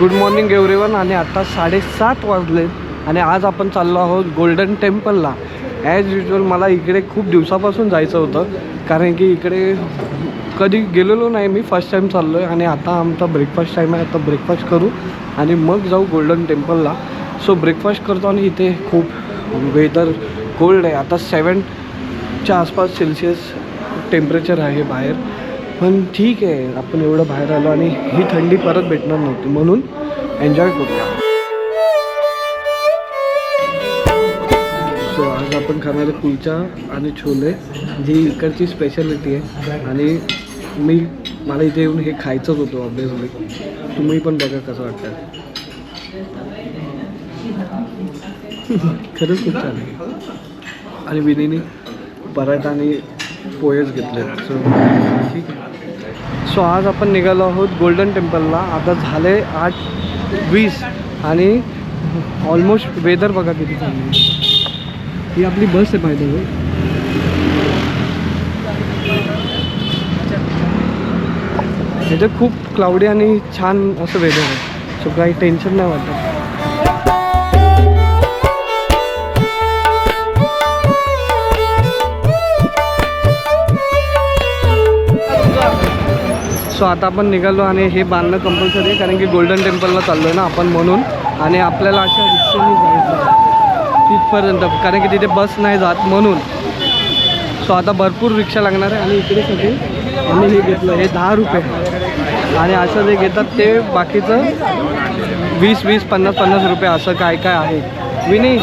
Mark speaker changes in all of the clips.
Speaker 1: Good morning everyone आणि आता साडेसात वाजले आणि आज आपण चाललो आहोत गोल्डन टेम्पलला ॲज युजल मला इकडे खूप दिवसापासून जायचं होतं कारण की इकडे कधी गेलेलो नाही मी फर्स्ट टाईम चाललो आहे आणि आता आमचा ब्रेकफास्ट टाईम आहे आता ब्रेकफास्ट करू आणि मग जाऊ गोल्डन टेम्पलला सो ब्रेकफास्ट करतो आणि इथे खूप वेदर कोल्ड आहे. आता सेवनच्या आसपास सेल्सिअस टेम्परेचर आहे बाहेर. पण ठीक आहे आपण एवढं बाहेर आलो आणि ही थंडी परत भेटणार नव्हती. म्हणून एन्जॉय करूया. सो आज आपण खाणार आहे कुलचा आणि छोले जी इकडची स्पेशालिटी आहे. आणि मी मला इथे येऊन हे खायचंच होतं ऑब्विसली तुम्ही पण बघा कसं वाटतं खरंच खूप छान आहे. आणि विनीने पराठा आणि पोहेच घेतले सो ठीक आहे. सो आज आपण निघालो आहोत गोल्डन टेम्पलला आता झाले आठ वीस आणि ऑलमोस्ट वेदर बघा किती चांगली आहे. ही आपली बस आहे पाहिजे इथे खूप क्लाउडी आणि छान असं वेदर आहे. सो काही टेन्शन नाही वाटत. सो आता आपण निघालो आणि हे बांधणं कंपल्सरी आहे कारण की गोल्डन टेम्पलला चाललो आहे ना आपण म्हणून. आणि आपल्याला अशा रिक्षाने जायचं तिथपर्यंत कारण की तिथे बस नाही जात म्हणून. सो आता भरपूर रिक्षा लागणार आहे आणि इकडे सगळे आम्ही हे घेतलं हे दहा रुपये. आणि असं जे घेतात ते बाकीचं वीस वीस पन्नास पन्नास रुपये असं काय काय आहे. विनी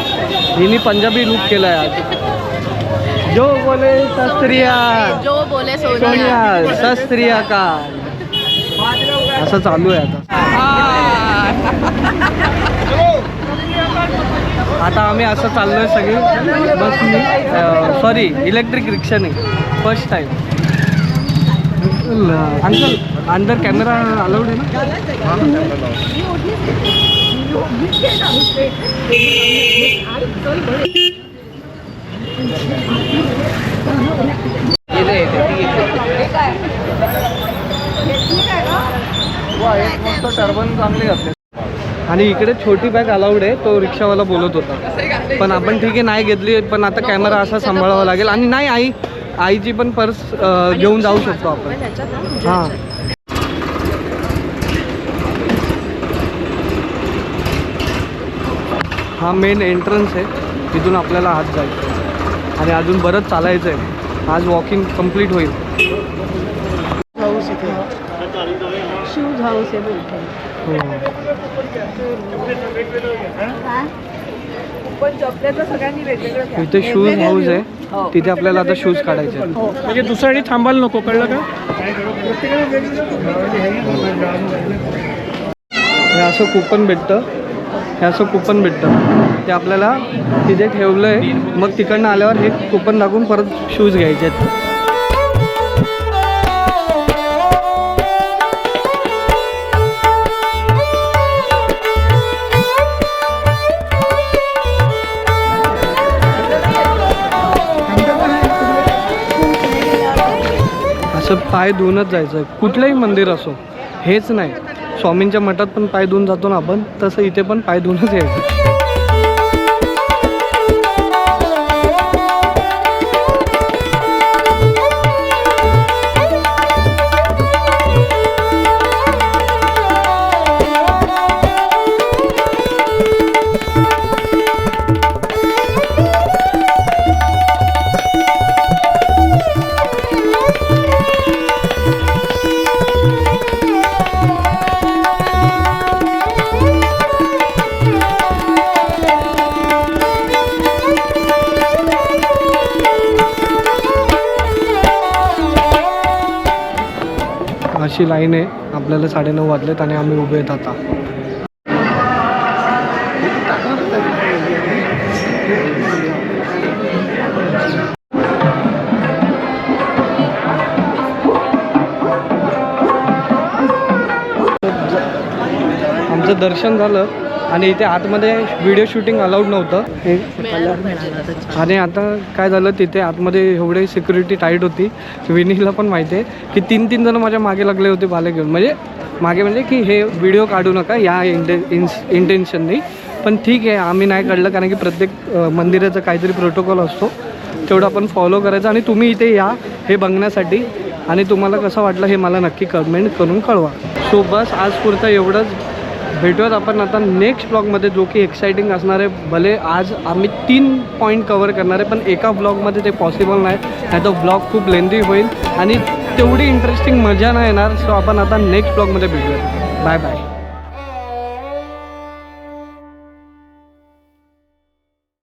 Speaker 1: हिनी पंजाबी लुक केला आहे आज. जो बोले शस्त्रिया
Speaker 2: जो बोले सोनिया.
Speaker 1: शस्त्रिया का? असं चालू आहे आता. आता आम्ही असं चाललो आहे सगळी बसनी. सॉरी इलेक्ट्रिक रिक्षाने फर्स्ट टाईम अंकल अंदर कॅमेरा अलाउड आहे ना? टर्बन चांगले घातले. आणि इकडे छोटी बॅग अलाउड आहे तो रिक्षावाला बोलत होता. पण आपण ठीक आहे नाही घेतली पण आता कॅमेरा असा सांभाळावा लागेल. आणि नाही आई आईची पण पर्स घेऊन जाऊ शकतो आपण. हां. हा मेन एंट्रन्स आहे. तिथून आपल्याला आत जायचं. आणि अजून बरंच चालायचं आहे आज वॉकिंग कंप्लीट होईल.
Speaker 2: शूज हाऊस आहे बोलते. वेगवेगळं
Speaker 1: इथे शूज हाऊस आहे. तिथे आपल्याला आता शूज काढायचे आहेत.
Speaker 3: म्हणजे दुसऱ्यासाठी थांबायला नको कळलं का?
Speaker 1: हे असं कुपन भेटतं. हे असं कुपन भेटतं. ते आपल्याला तिथे ठेवलं आहे मग तिकडनं आल्यावर हे कुपन दाखवून परत शूज घ्यायचे आहेत. असं पाय धुवूनच जायचं. कुठलंही मंदिर असो हेच नाही. स्वामींच्या मठात पण पाय धुवून जातो ना आपण तसं इथे पण पाय धुवूनच यायचं. अशी लाईन आहे. आपल्याला साडेनऊ वाजलेत आणि आम्ही उभे आहेत आता. आमचं दर्शन झालं. आणि इथे आतमध्ये व्हिडिओ शूटिंग अलाउड नव्हतं. हे आणि आता काय झालं तिथे आतमध्ये एवढे सिक्युरिटी टाईट होती. विनीला पण माहिती आहे की तीन तीन जण माझ्या मागे लागले होते बाले घेऊन. म्हणजे मागे म्हणजे की हे व्हिडिओ काढू नका या इंटे इंटेन्शननी पण ठीक आहे आम्ही नाही काढलं कारण की प्रत्येक मंदिराचं काहीतरी प्रोटोकॉल असतो. तेवढं आपण फॉलो करायचं आणि तुम्ही इथे या हे बघण्यासाठी. आणि तुम्हाला कसं वाटलं हे मला नक्की कमेंट करून कळवा. सो बस आज पुरतं एवढंच. भेटूयात आपण आता नेक्स्ट ब्लॉगमध्ये जो की एक्साइटिंग असणार आहे. भले आज आम्ही तीन पॉईंट कवर करणार आहे पण एका ब्लॉगमध्ये ते पॉसिबल नाही. नाही तर ब्लॉग खूप लेंदी होईल. आणि तेवढी इंटरेस्टिंग मजा नाही येणार सो आपण आता नेक्स्ट ब्लॉगमध्ये भेटूयात. Bye bye